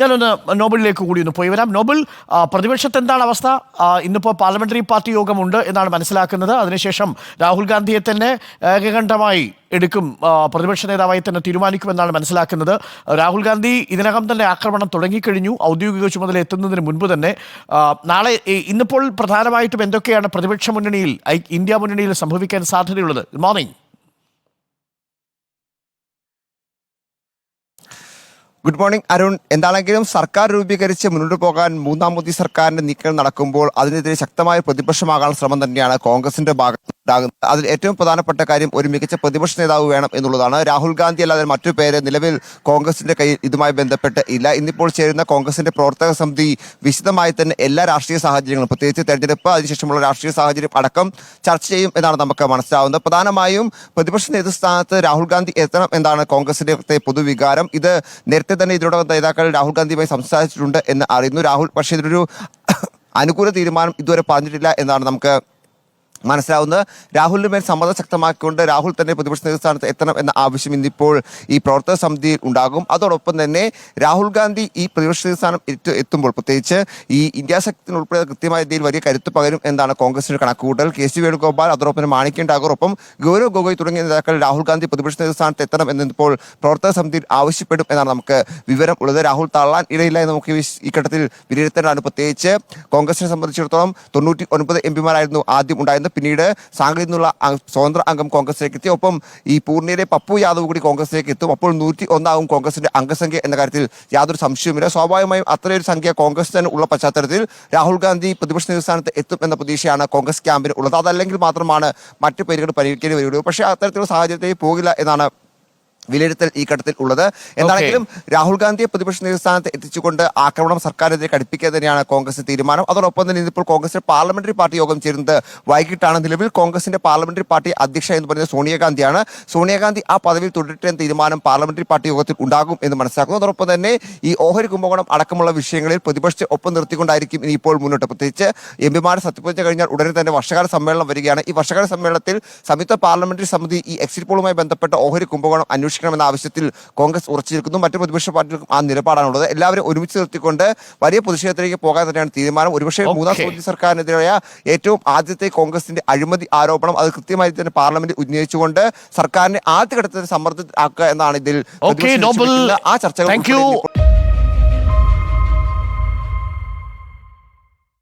ഞാനൊന്ന് നോബലിലേക്ക് കൂടി ഒന്ന് പോയി വരാം. നോബൽ പ്രതിപക്ഷത്ത് എന്താണ് അവസ്ഥ? ഇന്നിപ്പോൾ പാർലമെന്ററി പാർട്ടി യോഗമുണ്ട് എന്നാണ് മനസ്സിലാക്കുന്നത്. അതിനുശേഷം രാഹുൽ ഗാന്ധിയെ തന്നെ ഏകകണ്ഠമായി എടുക്കും പ്രതിപക്ഷ നേതാവായി തന്നെ തീരുമാനിക്കുമെന്നാണ് മനസ്സിലാക്കുന്നത്. രാഹുൽ ഗാന്ധി ഇതിനകം തന്നെ ആക്രമണം തുടങ്ങിക്കഴിഞ്ഞു. ഔദ്യോഗിക ചുമതല എത്തുന്നതിന് മുൻപ് തന്നെ നാളെ ഇന്നിപ്പോൾ പ്രധാനമായിട്ടും എന്തൊക്കെയാണ് പ്രതിപക്ഷ മുന്നണിയിൽ ഇന്ത്യ മുന്നണിയിൽ സംഭവിക്കാൻ സാധ്യതയുള്ളത്? Good morning good morning Arun എന്താണെങ്കിലും സർക്കാർ രൂപീകരിച്ച് മുന്നോട്ട് പോകാൻ മൂന്നാം മോദി സർക്കാരിന്റെ നീക്കങ്ങൾ നടക്കുമ്പോൾ അതിനെതിരെ ശക്തമായ പ്രതിപക്ഷമാകാനുള്ള ശ്രമം തന്നെയാണ് കോൺഗ്രസിന്റെ ഭാഗത്ത്. അതിൽ ഏറ്റവും പ്രധാനപ്പെട്ട കാര്യം ഒരു മികച്ച പ്രതിപക്ഷ നേതാവ് വേണം എന്നുള്ളതാണ്. രാഹുൽ ഗാന്ധി അല്ലാതെ മറ്റു പേര് നിലവിൽ കോൺഗ്രസിന്റെ കയ്യിൽ ഇതുമായി ബന്ധപ്പെട്ട് ഇല്ല. ഇന്നിപ്പോൾ ചേരുന്ന കോൺഗ്രസിന്റെ പ്രവർത്തക സമിതി വിശദമായി തന്നെ എല്ലാ രാഷ്ട്രീയ സാഹചര്യങ്ങളും പ്രത്യേകിച്ച് തെരഞ്ഞെടുപ്പ് അതിനുശേഷമുള്ള രാഷ്ട്രീയ സാഹചര്യം അടക്കം ചർച്ച ചെയ്യും എന്നാണ് നമുക്ക് മനസ്സിലാവുന്നത്. പ്രധാനമായും പ്രതിപക്ഷ നേതൃസ്ഥാനത്ത് രാഹുൽ ഗാന്ധി എത്തണം എന്നാണ് കോൺഗ്രസിന്റെ പൊതുവികാരം. ഇത് നേരത്തെ തന്നെ ഇതിനോടകം നേതാക്കൾ രാഹുൽ ഗാന്ധിയുമായി സംസാരിച്ചിട്ടുണ്ട് എന്ന് അറിയുന്നു. രാഹുൽ പക്ഷേ ഇതിനൊരു അനുകൂല തീരുമാനം ഇതുവരെ പറഞ്ഞിട്ടില്ല എന്നാണ് നമുക്ക് മനസ്സിലാവുന്നത്. രാഹുലിന് മേൽ സമ്മതം ശക്തമാക്കിക്കൊണ്ട് രാഹുൽ തന്നെ പ്രതിപക്ഷ നേതൃസ്ഥാനത്ത് എത്തണം എന്ന ആവശ്യം ഇന്നിപ്പോൾ ഈ പ്രവർത്തക സമിതിയിൽ ഉണ്ടാകും. അതോടൊപ്പം തന്നെ രാഹുൽ ഗാന്ധി ഈ പ്രതിപക്ഷ നേതൃസ്ഥാനം എത്തു- എത്തുമ്പോൾ പ്രത്യേകിച്ച് ഈ ഇന്ത്യ ശക്തിന് ഉൾപ്പെടെ കൃത്യമായ രീതിയിൽ വലിയ കരുത്ത് പകരും എന്നാണ് കോൺഗ്രസിന്റെ കണക്കുകൂട്ടൽ. കെ. സി. വേണുഗോപാൽ അതോടൊപ്പം മാണിക്യം ഒപ്പം ഗൗരവ് ഗൊഗോയ് തുടങ്ങിയ നേതാക്കൾ രാഹുൽ ഗാന്ധി പ്രതിപക്ഷ നേതൃസ്ഥാനത്ത് എത്തണം എന്നിപ്പോൾ പ്രവർത്തക സമിതിയിൽ ആവശ്യപ്പെടും എന്നാണ് നമുക്ക് വിവരം ഉള്ളത്. രാഹുൽ തള്ളാൻ ഇടയില്ല എന്ന് നമുക്ക് ഈ ഘട്ടത്തിൽ വിലയിരുത്തേണ്ടതാണ്. പ്രത്യേകിച്ച് കോൺഗ്രസിനെ സംബന്ധിച്ചിടത്തോളം തൊണ്ണൂറ്റി ഒൻപത് എം പിമാരായിരുന്നു ആദ്യം ഉണ്ടായിരുന്നത്. പിന്നീട് സാങ്കേതിൽ നിന്നുള്ള സ്വതന്ത്ര അംഗം കോൺഗ്രസിലേക്ക് എത്തി. ഒപ്പം ഈ പൂർണയിലെ പപ്പു യാദവ് കൂടി കോൺഗ്രസിലേക്ക് എത്തും. അപ്പോൾ നൂറ്റി ഒന്നാകും കോൺഗ്രസിന്റെ അംഗസംഖ്യ എന്ന കാര്യത്തിൽ യാതൊരു സംശയവുമില്ല. സ്വാഭാവികമായും അത്രയൊരു സംഖ്യ കോൺഗ്രസ് തന്നെ ഉള്ള പശ്ചാത്തലത്തിൽ രാഹുൽ ഗാന്ധി പ്രതിപക്ഷ നേതൃസ്ഥാനത്ത് എത്തും എന്ന പ്രതീക്ഷയാണ് കോൺഗ്രസ് ക്യാമ്പിന് ഉള്ളത്. അതല്ലെങ്കിൽ മാത്രമാണ് മറ്റു പേരുകൾ പരിഗണിക്കേണ്ടി വരികയുള്ളൂ. പക്ഷേ അത്തരത്തിലുള്ള സാഹചര്യത്തിലേക്ക് പോകില്ല എന്നാണ് വിലയിരുത്തൽ ഈ ഘട്ടത്തിൽ ഉള്ളത്. എന്താണെങ്കിലും രാഹുൽ ഗാന്ധിയെ പ്രതിപക്ഷ നേതൃസ്ഥാനത്ത് എത്തിച്ചുകൊണ്ട് ആക്രമണം സർക്കാരിനെതിരെ കടുപ്പിക്കുക തന്നെയാണ് കോൺഗ്രസ് തീരുമാനം. അതോടൊപ്പം തന്നെ ഇപ്പോൾ കോൺഗ്രസിന്റെ പാർലമെന്ററി പാർട്ടി യോഗം ചേരുന്നത് വൈകിട്ടാണ്. നിലവിൽ കോൺഗ്രസിന്റെ പാർലമെന്ററി പാർട്ടി അധ്യക്ഷ എന്ന് പറയുന്നത് സോണിയാഗാന്ധിയാണ് സോണിയാഗാന്ധി ആ പദവി തുടരട്ടെ എന്ന തീരുമാനം പാർലമെന്ററി പാർട്ടി യോഗത്തിൽ ഉണ്ടാകും എന്ന് മനസ്സിലാക്കുന്നു. അതോടൊപ്പം തന്നെ ഈ ഓഹരി കുംഭകോണം അടക്കമുള്ള വിഷയങ്ങളിൽ പ്രതിപക്ഷത്തെ ഒപ്പം നിർത്തിക്കൊണ്ടായിരിക്കും ഇനി ഇപ്പോൾ മുന്നോട്ട്. പ്രത്യേകിച്ച് എം പിമാരെ സത്യപ്രതിജ്ഞ കഴിഞ്ഞാൽ ഉടനെ തന്നെ വർഷകാല സമ്മേളനം വരികയാണ്. ഈ വർഷകാല സമ്മേളനത്തിൽ സംയുക്ത പാർലമെന്ററി സമിതി ഈ എക്സിറ്റ് പോളുമായി ബന്ധപ്പെട്ട ഓഹരി കുംഭകോണം അന്വേഷിക്കണമെന്ന ആവശ്യത്തിൽ കോൺഗ്രസ് ഉറച്ചു നിൽക്കുന്നു മറ്റു പ്രതിപക്ഷ പാർട്ടികൾക്കും ആ നിലപാടാണുള്ളത്. എല്ലാവരും ഒരുമിച്ച് നിർത്തിക്കൊണ്ട് വലിയ പ്രതിഷേധത്തിലേക്ക് പോകാൻ തന്നെയാണ് തീരുമാനം. ഒരുപക്ഷേ മൂന്നാം. മോദി സർക്കാരിനെതിരായ ഏറ്റവും ആദ്യത്തെ കോൺഗ്രസിന്റെ അഴിമതി ആരോപണം അത് കൃത്യമായി തന്നെ പാർലമെന്റ് ഉന്നയിച്ചുകൊണ്ട് സർക്കാരിനെ ആദ്യഘട്ടത്തിൽ ആക്കുക എന്നാണ് ഇതിൽ ആ ചർച്ചകൾ